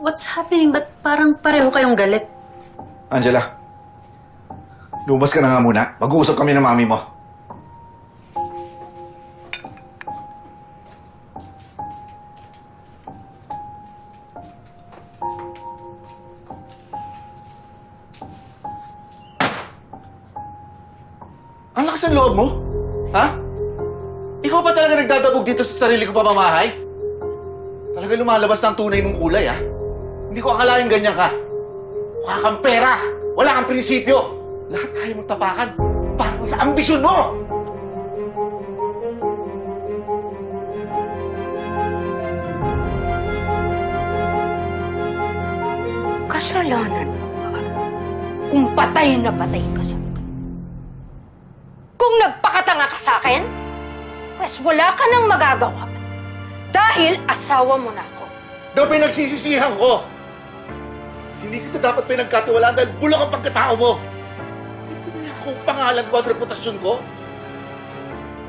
What's happening? Ba't parang pareho kayong galit? Angela, lumabas ka na nga muna. Mag-uusap kami ng mami mo. Ang lakas loob mo? Ha? Ikaw pa talaga nagdadabog dito sa sarili ko pamamahay? Talaga lumalabas ng tunay mong kulay, ha? Hindi ko akalain ganyan ka. Wala kang pera. Wala kang prinsipyo. Lahat kaya mong tapakan. Parang sa ambisyon mo. Kasalanan? Kung patay na patay ka sa akin. Kung nagpakatanga ka sa akin, pues wala ka nang magagawa. Dahil asawa mo na ako. Na pinagsisisihan ko. Hindi kita dapat pinagkatiwalaan dahil bulak ang pagkatao mo. Ito na akong pangalan ko at reputasyon ko.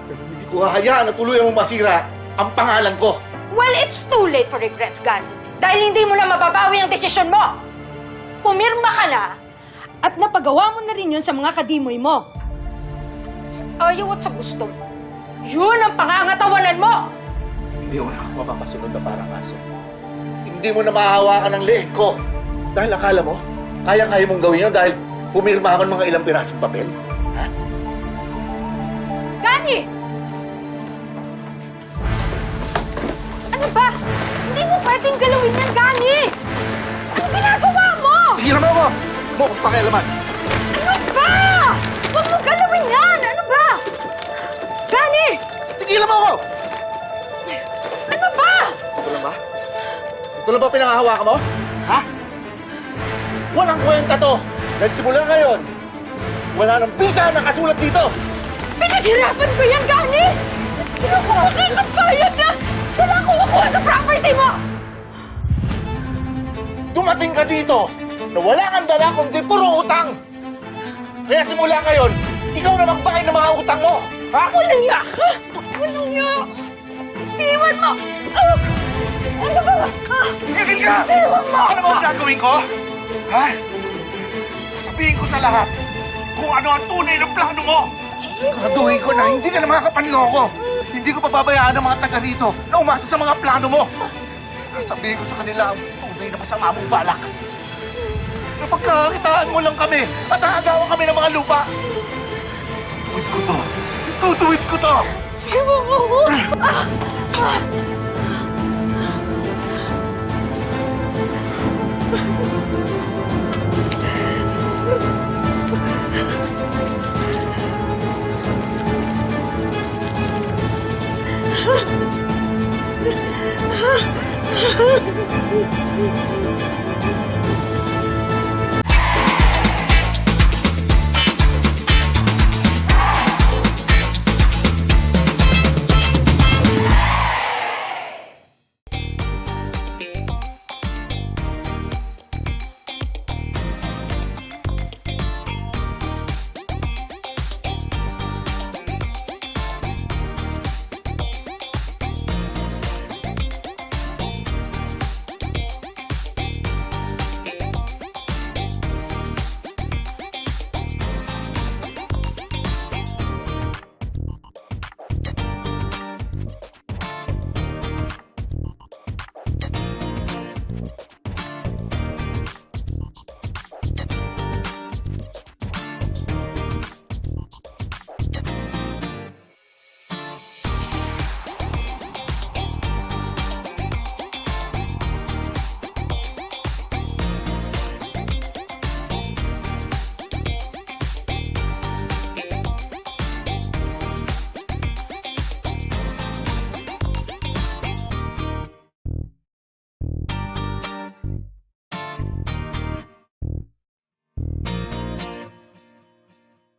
Pero hindi ko hahayaan na tuluyan mong masira ang pangalan ko. Well, it's too late for regrets, Gan. Dahil hindi mo na mababawi ang desisyon mo. Pumirma ka na at napagawa mo na rin yun sa mga kadimoy mo. Ayaw at sa gusto mo. Yun ang pangangatawanan! Hindi mo na ako mapapasunod na parang aso. Hindi mo na mahahawakan ang leeg ko. Dahil akala mo, kaya-kaya mong gawin yun dahil pumirma ako ng mga ilang pirasong papel. Ha? Gani! Ano ba? Hindi mo pwedeng galawin yan, Gani! Ano ginagawa mo? Tigilan mo ako! Mo, pakialaman. Ano ba? Huwag mo galawin yan! Ano ba? Gani! Tigilan mo ako! Ito lang ba pinangahawakan mo? Ha? Walang kwenta to! Dahil simula ngayon, wala nang bisa na kasulat dito! Pinaghirapan ko yan, Gani! Ng bayad na! Wala akong makuha sa property mo! Dumating ka dito na wala kang dala kundi puro utang! Kaya simula ngayon, ikaw na magbayad ng mga utang mo! Ha? Walang iya ka! Walang iya! Iwan mo! Ah! Ano ba? Ah! Tigil ka! Iwan mo! Ano ba ang gagawin ko? Ha? Sabihin ko sa lahat kung ano ang tunay na plano mo. Sisiguraduhin ko na hindi ka na makakapanloko. Hindi ko pababayaan ang mga taga rito na umasa sa mga plano mo. Sabihin ko sa kanila ang tunay na masama mong balak. Napagkakakitaan mo lang kami at aagawan kami ng mga lupa. Itutuwid ko to. Itutuwid ko to. Iwan mo! Ah! Ah! Ah!